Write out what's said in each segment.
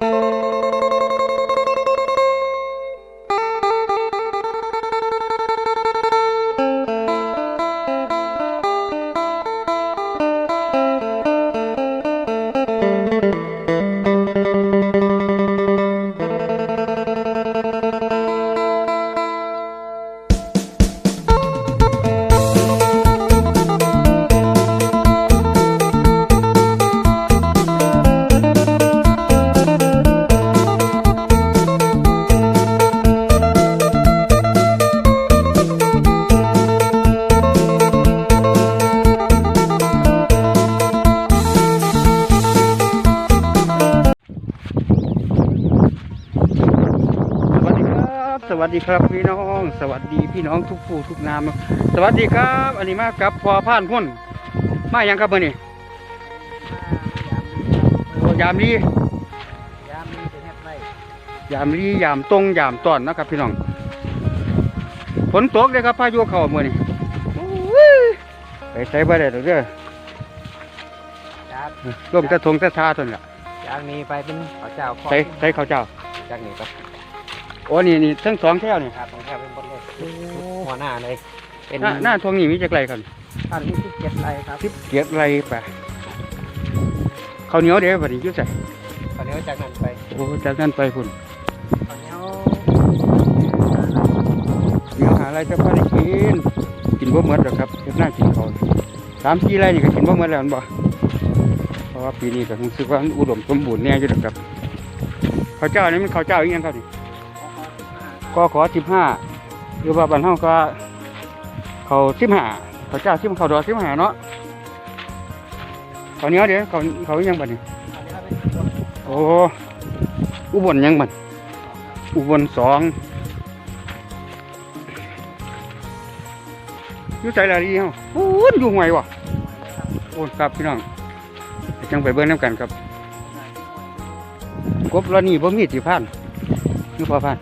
ส สดีครับสวัสดีครับพี่น้อง สวัสดีพี่น้องทุกผู้ทุกนาม สวัสดีครับ อันนี้มากับพอผ่านพุ่นมาอย่างครับเมื่อนี้โอ้ยามดียามนี้เป็นเฮ็ดไรยามดียามตรงยามตอนนะครับพี่น้อง ฝนตกเลยครับพายุเข้าเมื่อนี้โอ้ยไปใส่บ่ได้ดอกเด้อจากลมกระทงกระทาตัวนี้ล่ะจากนี้ไปเป็นข้าวเจ้าข้อใส่ใส่ข้าวเจ้าจากนี้ก็ โอ้นี่นี่ทั้งสองแถวนี่ครับของแค่เป็นบนเลยหัวหน้าเลย เป็นหน้าหน้าทวงนี่มีจักไรครับท่านที่สิบเจ็ดไรครับสิบเกียรไรไปข้าวเหนียวเด้อบัดนี้อยุ่ใส่ตอนนี้จากนั้นไปโอ้จากนั้นไปพุ่นตอนนี้เดี๋ยวหาอะไรจะพาได้กินกินบ่หมดหรอกครับเฮ็ดหน้ากินเขาวสามสี่ไรนี่ก็กินบ่หมดแล้วแม่นบ่เพราะว่าปีนี้ก็รู้สึกว่ามันอุดมสมบูรณ์แน่อยู่ดอกครับข้าวเจ้านี่มันข้าวเจ้าอีหยังครับนี่ ก็ขอสิบห้าหรือว่าบ้านเฮาก็เขาสิบห้าเขาเจ้าสิบเขาดอกสิบห้าเนาะเขาเนี้ยเด้อเขาเขายังบัดนี้โอ้อุบลยังบัดอุบลสองอยู่ใจละดีเฮาโอ้ยอยู่ห่วยวะโอ้ครับพี่น้องจังไปเบิ่งน้ำกันครับกบแล้วนี่บ่มีสิพันคือพอพัน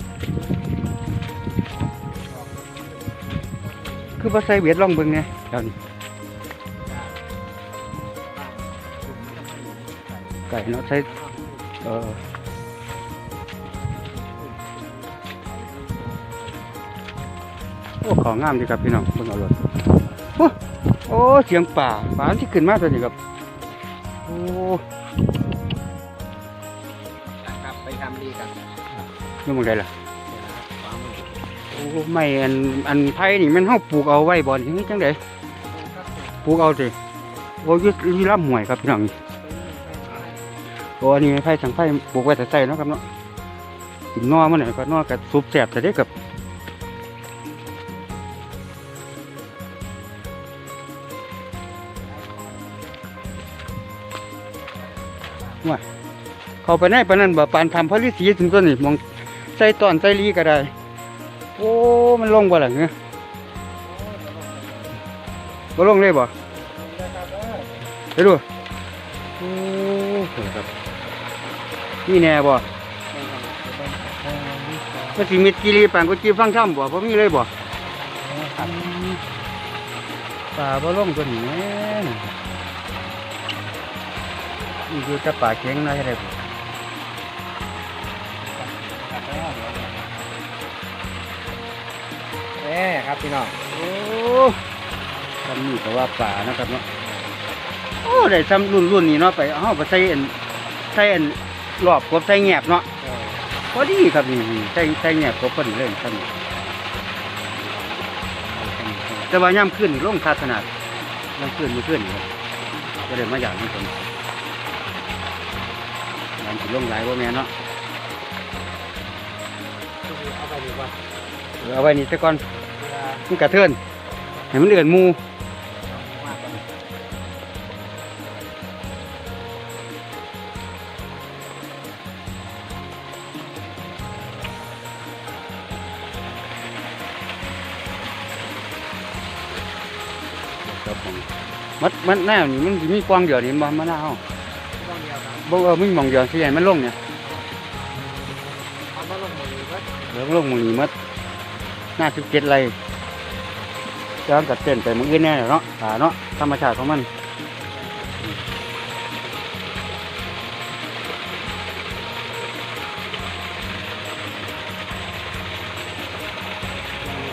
คือบ่ใส่เวียดลองเบิ่งเนี่ยเดี๋ยวนี้ไก่เนาะใส่เออโอ้ของงามดีครับพี่น้องเบิ่งเอาเลยโอ้โอ้เสียงป่าป่าที่ขึ้นมาตัวนี้ครับโอ้ครับไปทำดีกันนี่มึงได้ล่ะโอ้ ไม่อันอันไผ่นี่มันเฮาปลูกเอาไว้บ่อนี่จังได๋ปลูกเอาสิโอ้ยอยู่อยู่ลำห้วยครับพี่น้องโอ้อันนี้ไผ่สังไผ่ปลูกไว้แต่ใส่เนาะครับเนาะกินนอมันน่ะก็นอก็สุบแซ่บแต่เด้กับว่าเขาไปในปานนั้นบ่ปานทำพระฤาษีถึงตัวนี้มองใส่ตอนใส่ลีก็ได้ โอ้ มันลงบ่ล่ะเนี่ยบ่ลงเลยบ่ไปดูโอ้โหครับนี่แน่บ่มันสิมีกิริปานก็จีฟังถ้ำบ่บ่มีเลยบ่ป่าบ่ลงตัวนี้นี่คือจะป่าเข็งนะได้บ่ ครับพี่น้องโอ้ทำนี่ก็ว่าป่านะครับเนาะโอ้ได้ซ้ำรุ่นรุ่นนี้เนาะไปเฮาไปใส่อันใส่อันรอบกบใส่แงบเนาะพอดีครับนี่นี่ใส่ใส่แงบกบพอดีเลยครับนี่แต่ว่าย่ำขึ้นนี่ลงคาดขนาดย่ำขึ้นไม่ขึ้นนี่ครับก็เลยมาอย่างนี้คนย่ำสิลงหลายว่าแม่นเนาะเอาไปดีกว่าเอาไว้นี่แต่ก่อนเพื่อ มันกระเทือนให้มันเอื่อนหมูมากกว่าครับผมมันมันแน่นี่มันสิมีกวางเดียวนี่บ่มะนาวต้องเดียวครับบ่เออมึงมองเดียวสิให้มันลงเนี่ยเอามาลงมือก็เดี๋ยวลงหมึงนี้มัดหน้าสิบเจ็ดไร จะอนกัดเต้นไปมืออื่นแน่เนาะป่าเนาะธรรมชาติของมัน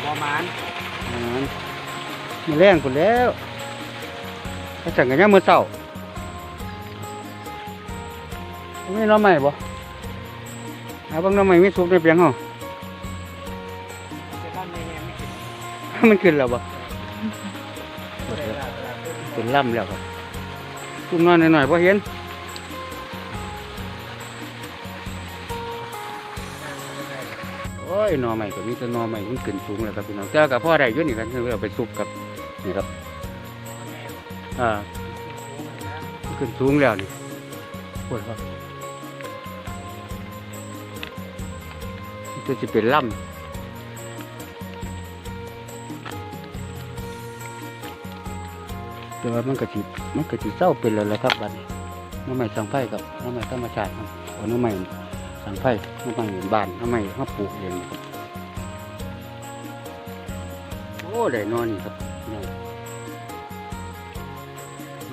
ประมาณมันแรงคุณแล้วถ้าสั่งกันย่ามือเศร้าไม่น้อใหม่บ่หาบางน้อใหม่ไม่สุกในเปียงห้องมันขึ้นแล้วบ่ เป็นล่ำแล้วครับตุ้มนอนหน่อยๆพอเห็นโอ้ยนอใหม่ก็มีแต่นอใหม่มันขึ้นสูงแล้วครับพี่น้องแต่กับพ่อได้ยุ่นี่กันคือเราไปซุปกับนี่ครับอ่าขึ้นสูงแล้วนี่ปวดครับจะจะเป็นล่ำ แต่ว่ามันก็สิมันก็สิเศร้าเป็นแล้วละครับบัดนี้น้ำใหม่สังไฟครับน้ำใหม่ธรรมชาติครับเอาหน้ำใหม่สังไฟหน้ำใหม่บ้านน้ำใหม่มาปลูกเองครับโอ้ได้นอนนี่ครับนี่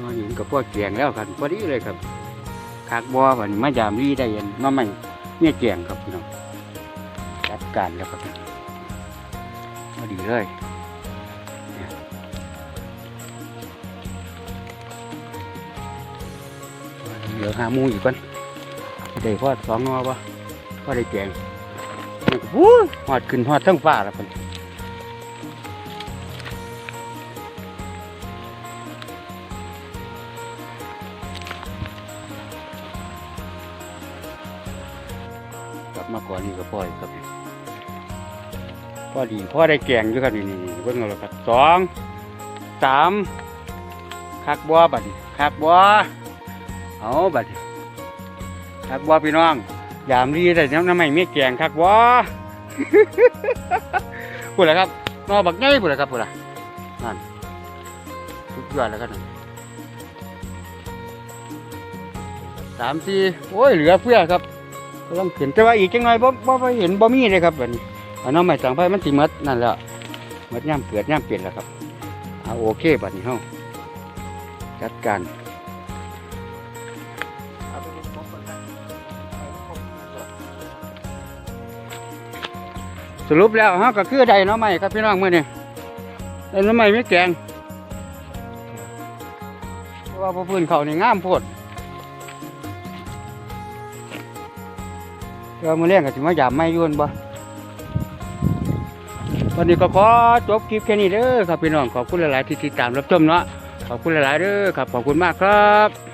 นอนนี่กับพวกเกียงแล้วครับพอดีเลยครับขากบัววันมายามรีได้ย็นมาใหม่เนี่ยเกียงครับพี่น้องจัดการแล้วครับพอดีเลย เหลือหาหมูอีกก่อนได้พอดสองงอปะพอได้เกียงนี่ก็วู้ยหอดขึ้นหอดทั้งฟ้าแล้วคนกลับมาก่อนนี่ก็ปล่อยครับพอดีพ่อได้แกงอยู่ครับนี่นี่นี่เบิ่งเอาและครับสองสามคักบัวบัดนี้คักบัว เอาบัดคักบัวพี่น้อง ยามรีแต่น้ำน้ำไม่มีแกงคักบัวพูดแล้วครับนอบักไงพูดแล้วครับพูดละนั่นทุกยอดแล้วครันั่นสามสี่โอ้ยเหลือเฟือครับกำลังขึ้นแต่ว่าอีกจังหน่อยบ่บ่บ่เห็นบ่มีเลยครับบัดนี้อันน้องใหม่สังไฟมันสิหมดนั่นแหละหมดย่ำเกิดย่ำเปลี่ยนแล้วครับเอาโอเคบัดนี้เฮาจัดการ สรุปแล้วฮาก็คือได้น้องใหม่ครับพี่น้องเมื้อนี้ได้น้องใหม่ไม่แกงเพราะว่าพอพื้นเขานี่งามโพดเดี๋ยวมื้อแรงก็สิมายามไม่ยวนบ่วันนี้ก็ขอจบคลิปแค่นี้เด้อครับพี่น้องขอบคุณหลาย ๆ ที่ติดตามรับชมเนาะขอบคุณหลาย ๆ เด้อครับขอบคุณมากครับ